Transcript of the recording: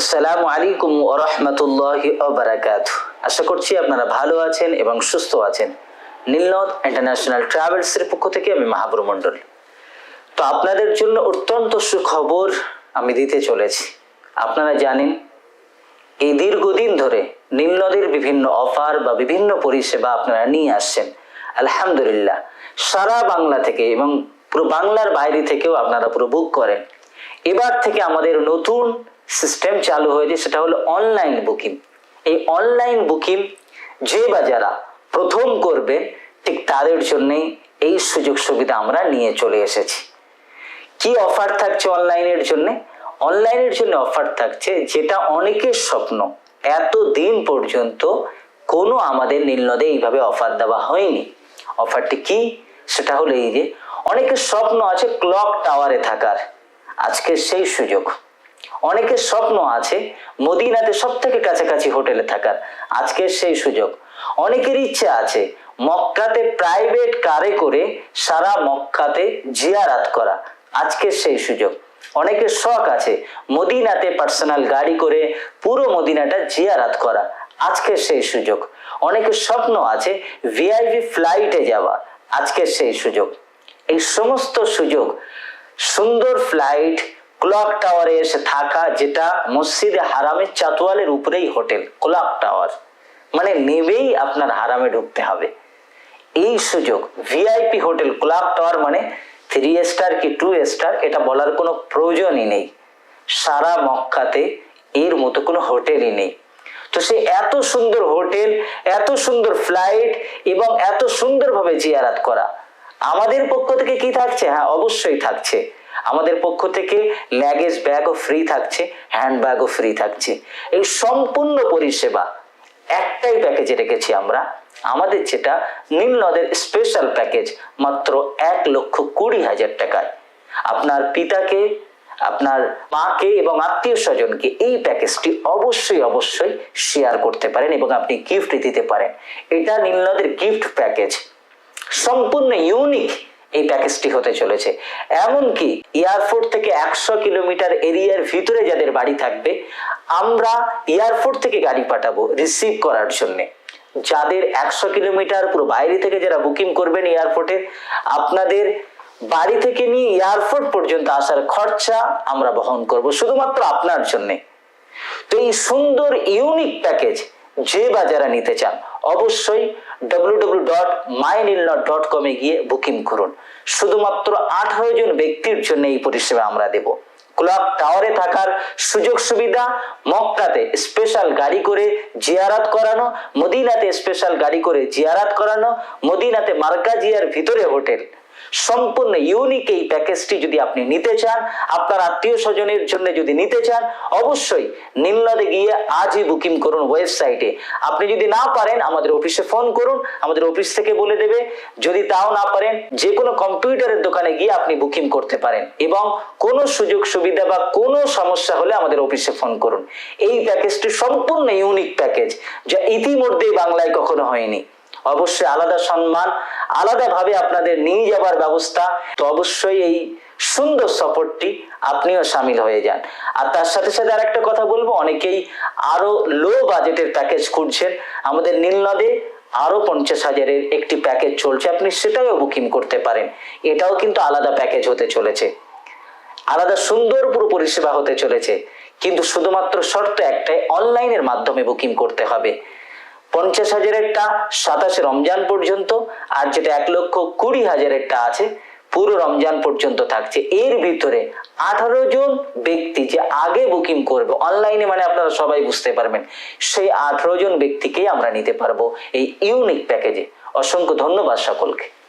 আসসালামু আলাইকুম ওরহমতুল্লাহ বারাকাত আশা করছি আপনারা ভালো আছেন এবং সুস্থ আছেন। নীলনদ ইন্টারন্যাশনাল ট্রাভেলসের পক্ষ থেকে আমি মাহাবুর মণ্ডল। তো আপনাদের জন্য অত্যন্ত সুখবর আমি দিতে চলেছি। আপনারা জানেন, এই দীর্ঘদিন ধরে নীলনদের বিভিন্ন অফার বা বিভিন্ন পরিষেবা আপনারা নিয়ে আসছেন। আলহামদুলিল্লাহ, সারা বাংলা থেকে এবং পুরো বাংলার বাইরে থেকেও আপনারা পুরো বুক করেন। এবার থেকে আমাদের নতুন সিস্টেম চালু হয়েছে, সেটা হলো অনলাইন বুকিং এই অনলাইন বুকিং যে বা যারা প্রথম করবে ঠিক তাদের জন্যই এই সুযোগ সুবিধা আমরা নিয়ে চলে এসেছি। কি অফার থাকছে অনলাইনের জন্য? অনলাইনের জন্য অফার থাকছে যেটা অনেকের স্বপ্ন এত দিন পর্যন্ত কোনো আমাদের নীলনদে এইভাবে অফার দেওয়া হয়নি। অফারটি কি? সেটা হলো এই যে, অনেকের স্বপ্ন আছে ক্লক টাওয়ারে থাকার। আজকে সেই সুযোগ। অনেকের স্বপ্ন আছে মদিনাতে সব থেকে কাছাকাছি হোটেলে থাকার। আজকে সেই সুযোগ। অনেকের ইচ্ছা আছে মক্কাতে প্রাইভেট কারে করে সারা মক্কাতে জিয়ারাত করা। আজকের সেই সুযোগ। অনেকের শখ আছে মদিনাতে পার্সোনাল গাড়ি করে পুরো মদিনাটা জিয়ারাত করা। আজকের সেই সুযোগ। অনেকের স্বপ্ন আছে ভিআইপি ফ্লাইটে যাওয়া। আজকের সেই সুযোগ। এই সমস্ত সুযোগ, সুন্দর ফ্লাইট ক্লক টাওয়ারে এসে থাকা যেটা মসজিদে হারামের চাতওয়ালের উপরেই হোটেল, ক্লক টাওয়ার। মানে নেবেই আপনার হারামে ঢুকতে হবে। এই সুযোগ, ভিআইপি হোটেল ক্লাব টাওয়ার মানে থ্রি স্টার কি টু স্টার এটা বলার কোনো প্রয়োজনই নেই। সারা মক্কাতে এর মতো কোনো হোটেলই নেই। তো সে এত সুন্দর হোটেল, এত সুন্দর ফ্লাইট এবং এত সুন্দরভাবে জিয়ারাত করা, আমাদের পক্ষ থেকে কি থাকছে? হ্যাঁ অবশ্যই থাকছে। আমাদের পক্ষ থেকে ল্যাগেজ ব্যাগও ফ্রি থাকছে হ্যান্ড ব্যাগও ফ্রি থাকছে। এই সম্পূর্ণ পরিষেবা, একটাই প্যাকেজে রেখেছি আমরা। আমাদের যেটা নীল নদের স্পেশাল প্যাকেজ মাত্র এক লক্ষ কুড়ি হাজার টাকায়। আপনার পিতাকে, আপনার মাকে এবং আত্মীয় স্বজনকে এই প্যাকেজটি অবশ্যই অবশ্যই শেয়ার করতে পারেন এবং আপনি গিফট দিতে পারেন। এটা নীল নদের গিফট প্যাকেজ সম্পূর্ণ ইউনিক এই প্যাকেজটি হতে চলেছে। এমনকি এয়ারপোর্ট থেকে একশো কিলোমিটার এরিয়ার ভিতরে যাদের বাড়ি থাকবে, আমরা এয়ারপোর্ট থেকে গাড়ি পাঠাবো রিসিভ করার জন্যে। যাদের একশো কিলোমিটার পুরো বাইরে থেকে যারা বুকিং করবেন এয়ারপোর্টে, আপনাদের বাড়ি থেকে নিয়ে এয়ারপোর্ট পর্যন্ত আসার খরচা আমরা বহন করব শুধুমাত্র আপনার জন্যে। তো এই সুন্দর, ইউনিক প্যাকেজ যে বা যারা নিতে চান অবশ্যই www.mynilnot.com ডট ডট কমে গিয়ে বুকিং করুন। শুধুমাত্র আঠারো জন ব্যক্তির জন্য এই পরিষেবা আমরা দেব। ক্লাব টাওয়ারে থাকার সুযোগ সুবিধা, মক্কাতে স্পেশাল গাড়ি করে জিয়ারাত করানো, মদিনাতে স্পেশাল গাড়ি করে জিয়ারাত করানো, মদিনাতে মার্কাজিয়ার ভিতরে হোটেল। সম্পূর্ণ ইউনিক এই প্যাকেজটি যদি আপনি নিতে চান, আপনার আত্মীয় স্বজনের জন্য যদি নিতে চান, অবশ্যই নীলনদে গিয়ে আজই বুকিং করুন ওয়েবসাইটে আপনি যদি না পারেন, আমাদের অফিসে ফোন করুন, আমাদের অফিস থেকে বলে দেবে। যদি তাও না পারেন যে কোনো কম্পিউটারের দোকানে গিয়ে আপনি বুকিং করতে পারেন এবং কোনো সুযোগ সুবিধা বা কোনো সমস্যা হলে আমাদের অফিসে ফোন করুন। এই প্যাকেজটি সম্পূর্ণ ইউনিক প্যাকেজ যা ইতিমধ্যেই বাংলায় কখনো হয়নি। অবশ্যই আলাদা সম্মান আলাদাভাবে আপনাদের নিয়ে যাবার ব্যবস্থা, তো অবশ্যই এই সুন্দর সফরটি আপনিও সামিল হয়ে যান। আর তার সাথে সাথে আর একটা কথা বলব, অনেকেই আরও লো বাজেটের প্যাকেজ খুঁজছেন। আমাদের নীলনদে আরও পঞ্চাশ হাজারের একটি প্যাকেজ চলছে, আপনি সেটাও বুকিং করতে পারেন। এটাও কিন্তু আলাদা প্যাকেজ হতে চলেছে। আলাদা সুন্দর পুরো পরিষেবা হতে চলেছে। কিন্তু শুধুমাত্র শর্ত একটাই অনলাইনের মাধ্যমে বুকিং করতে হবে। পঞ্চাশ হাজারেরটা, সাতাশে রমজান পর্যন্ত, আর যেটা এক লক্ষ কুড়ি হাজারেরটা আছে, পুরো রমজান পর্যন্ত থাকছে। এর ভিতরে আঠারো জন ব্যক্তি যে আগে বুকিং করবে অনলাইনে মানে আপনারা সবাই বুঝতে পারবেন, সেই আঠারো জন ব্যক্তিকেই আমরা নিতে পারব এই ইউনিক প্যাকেজে অসংখ্য ধন্যবাদ সকলকে।